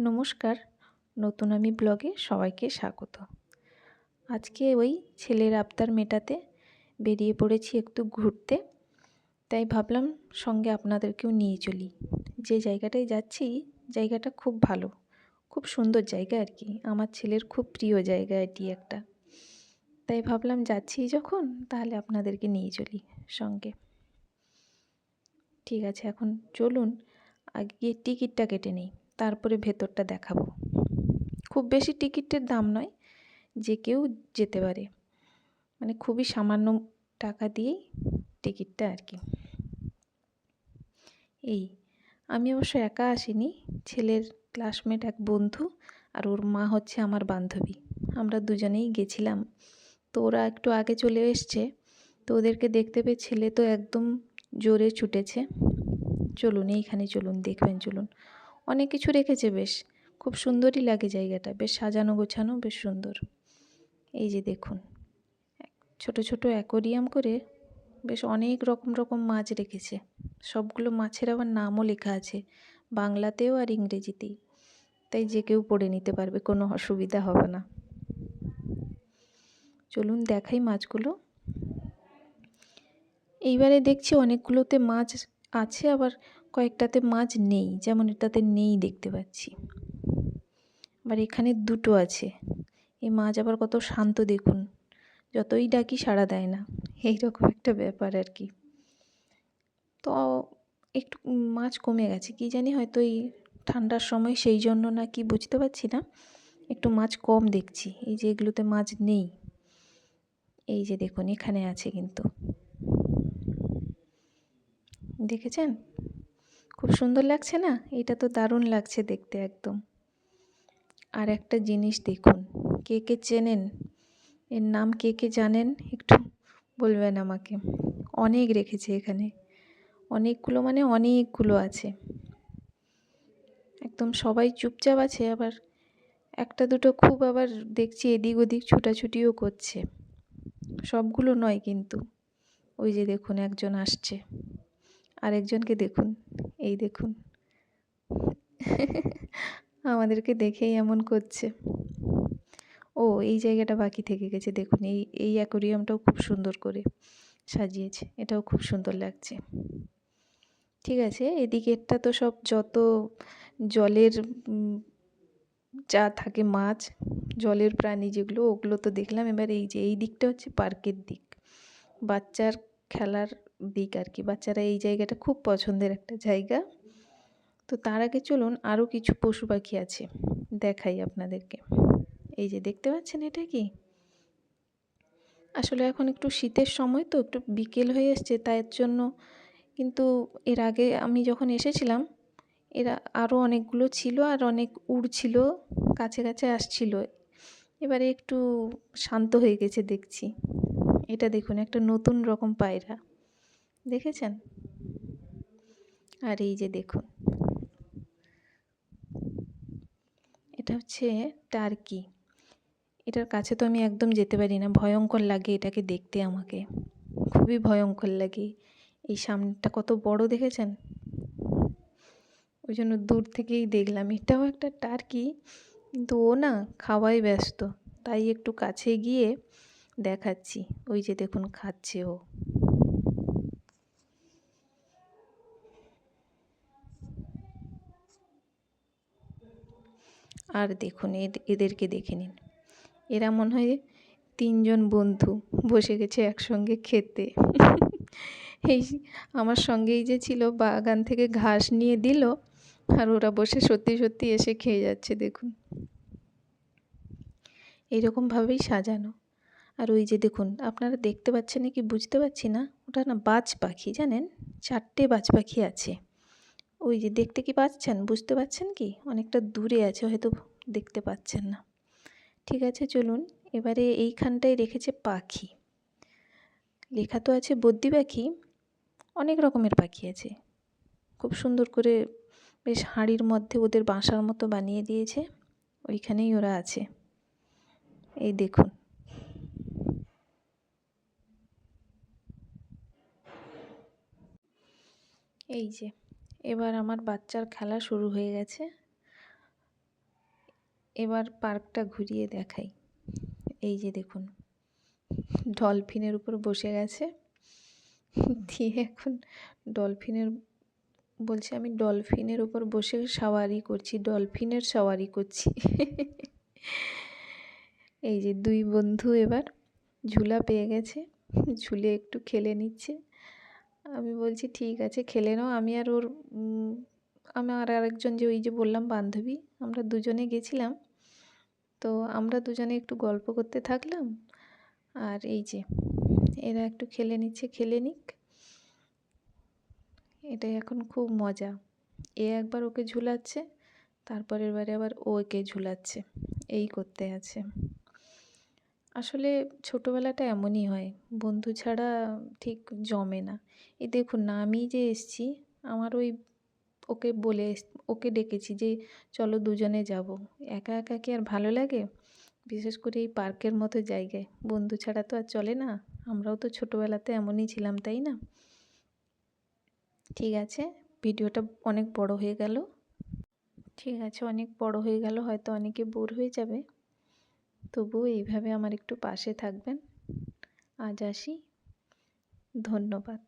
নমস্কার। নতুন আমি ব্লগে সবাইকে স্বাগত। আজকে ওই ছেলের আবদার মেটাতে বেরিয়ে পড়েছি একটু ঘুরতে, তাই ভাবলাম সঙ্গে আপনাদেরকেও নিয়ে চলি। যে জায়গাটায় যাচ্ছি, জায়গাটা খুব ভালো, খুব সুন্দর জায়গা আর কি। আমার ছেলের খুব প্রিয় জায়গা এটি একটা। তাই ভাবলাম যাচ্ছি যখন, তাহলে আপনাদেরকে নিয়ে চলি সঙ্গে। ঠিক আছে, এখন চলুন, আগে টিকিটটা কেটে নিই। তারপরে ভেতরটা দেখাবো। খুব বেশি টিকিটের দাম নয়, যে কেউ যেতে পারে। মানে খুবই সামান্য টাকা দিয়েই টিকিটটা আর কি। এই, আমি অবশ্য একা আসিনি, ছেলের ক্লাসমেট এক বন্ধু আর ওর মা হচ্ছে আমার বান্ধবী। আমরা দুজনেই গেছিলাম। তো ওরা একটু আগে চলে এসছে, তো ওদেরকে দেখতে পেয়ে ছেলে তো একদম জোরে ছুটেছে। চলুন, এইখানে চলুন, দেখবেন, চলুন। অনেক কিছু রেখেছে বেশ। খুব সুন্দরই লাগে জায়গাটা। বেশ সাজানো গোছানো, বেশ সুন্দর। এই যে দেখুন ছোট ছোট অ্যাকোরিয়াম করে বেশ অনেক রকম রকম মাছ রেখেছে। সবগুলো মাছের আবার নামও লেখা আছে, বাংলাতেও আর ইংরেজিতেই। তাই যে কেউ পড়ে নিতে পারবে, কোনো অসুবিধা হবে না। চলুন দেখাই মাছগুলো। এইবারে দেখছি অনেকগুলোতে মাছ আছে, আবার কয়েকটাতে মাছ নেই, যেমন এটাতে নেই দেখতে পাচ্ছি। আবার এখানে দুটো আছে। এই মাছ আবার কত শান্ত দেখুন, যতই ডাকি সাড়া দেয় না। এইরকম একটা ব্যাপার আর কি। তো একটু মাছ কমে গেছে, কি জানি হয়তো এই ঠান্ডার সময় সেই জন্য না কি বুঝতে পারছি না। একটু মাছ কম দেখছি, এই যে এগুলোতে মাছ নেই। এই যে দেখুন, এখানে আছে কিন্তু। দেখেছেন? খুব সুন্দর লাগছে না? এটা তো দারুণ লাগছে দেখতে একদম। আর একটা জিনিস দেখুন, কে কে চেনেন? এর নাম কে কে জানেন? একটু বলবেন আমাকে। অনেক রেখেছে এখানে। অনেকগুলো মানে অনেকগুলো আছে। একদম সবাই চুপচাপ আছে, আবার একটা দুটো খুব আবার দেখছি এদিক ওদিক ছুটাছুটিও করছে। সবগুলো নয় কিন্তু। ওই যে দেখুন একজন আসছে। আরেকজনকে দেখুন, এই দেখুন। আমাদেরকে দেখেই এমন করছে। ও, এই জায়গাটা বাকি থেকে গেছে, দেখুন। এই এই অ্যাকোরিয়ামটাও খুব সুন্দর করে সাজিয়েছে, এটাও খুব সুন্দর লাগছে। ঠিক আছে, এদিকেরটা তো সব যত জলের যা থাকে মাছ, জলের প্রাণী যেগুলো, ওগুলো তো দেখলাম। এবার এই যে, এই দিকটা হচ্ছে পার্কের দিক। বাচ্চার খেলার দিক আর কি বাচ্চারা এই জায়গাটা খুব পছন্দের একটা জায়গা। তো তার আগে চলুন আরও কিছু পশু পাখি আছে, দেখাই আপনাদেরকে। এই যে দেখতে পাচ্ছেন এটা কি? আসলে এখন একটু শীতের সময় তো, একটু বিকেল হয়ে এসছে তাই জন্য কিন্তু এর আগে আমি যখন এসেছিলাম, এরা আরও অনেকগুলো ছিল আর অনেক উড়ছিল কাছে কাছে আসছিল। এবারে একটু শান্ত হয়ে গেছে দেখছি। এটা দেখুন, একটা নতুন রকম পায়রা। দেখেছেন? আর এই যে দেখুন। এটা হচ্ছে টার্কি। এটার কাছে তো আমি একদম যেতে পারি না। ভয়ঙ্কর লাগে এটাকে দেখতে আমাকে। খুবই ভয়ঙ্কর লাগে। এই সামনেটা কত বড় দেখেছেন? ওই জন্য দূর থেকেই দেখলাম। এটাও একটা টার্কি, কিন্তু ও না খাওয়াই ব্যস্ত। তাই একটু কাছে গিয়ে দেখাচ্ছি। ওই যে দেখুন, খাচ্ছে ও। আর দেখুন এদেরকে দেখে নিন। এরা মনে হয় তিনজন বন্ধু বসে গেছে একসঙ্গে খেতে। এই আমার সঙ্গেই যে ছিল, বাগান থেকে ঘাস নিয়ে দিল আর ওরা বসে সত্যি সত্যি এসে খেয়ে যাচ্ছে, দেখুন। এইরকমভাবেই সাজানো। আর ওই যে দেখুন, আপনারা দেখতে পাচ্ছেন কি বুঝতে পারছি না, ওটা না বাজ পাখি জানেন? চারটে বাজ পাখি আছে। ওই যে দেখতে কি পাচ্ছেন? বুঝতে পারছেন কি? অনেকটা দূরে আছে, হয়তো দেখতে পাচ্ছেন না। ঠিক আছে, চলুন। এবারে এইখানটায় রেখেছে পাখি। লেখা তো আছে বদ্যি পাখি, অনেক রকমের পাখি আছে। খুব সুন্দর করে বেশ হাঁড়ির মধ্যে ওদের বাসার মতো বানিয়ে দিয়েছে। ওইখানেই ওরা আছে। এই দেখুন। এই যে। এবার আমার বাচ্চার খেলা শুরু হয়ে গেছে। এবার পার্কটা ঘুরিয়ে দেখাই। এই যে দেখুন, ডলফিনের উপর বসে গেছে। দিয়ে এখন ডলফিনের, বলছে আমি ডলফিনের উপর বসে সাওয়ারি করছি, ডলফিনের সাওয়ারি করছি। এই যে দুই বন্ধু এবার ঝুলা পেয়ে গেছে, ঝুলে একটু খেলে নিচ্ছে। আমি বলছি, ঠিক আছে, খেলে নাও। আমি আর ওর আমার আর আরেকজন যে ওই যে বললাম, বান্ধবী, আমরা দুজনে গেছিলাম। তো আমরা দুজনে একটু গল্প করতে থাকলাম। আর এই যে, এরা একটু খেলে নিচ্ছে, খেলে নিক। এটাই এখন খুব মজা। এ একবার ওকে ঝুলাচ্ছে, তারপরের বারে আবার ও একে ঝুলাচ্ছে। এই করতে আছে। আসলে ছোটোবেলাটা এমনই হয়। বন্ধু ছাড়া ঠিক জমে না। এই দেখুন না, আমি যে এসছি, আমার ওই ওকে বলে ওকে ডেকেছি যে, চলো দুজনে যাব। একা একা কি আর ভালো লাগে? বিশেষ করে এই পার্কের মতো জায়গায়। বন্ধু ছাড়া তো আর চলে না। আমরাও তো ছোটোবেলাতে এমনই ছিলাম, তাই না? ঠিক আছে, ভিডিওটা অনেক বড় হয়ে গেল। ঠিক আছে, অনেক বড় হয়ে গেল, হয়তো অনেকে বোর হয়ে যাবে। তবুও এইভাবে আমার একটু পাশে থাকবেন। আজ আসি। ধন্যবাদ।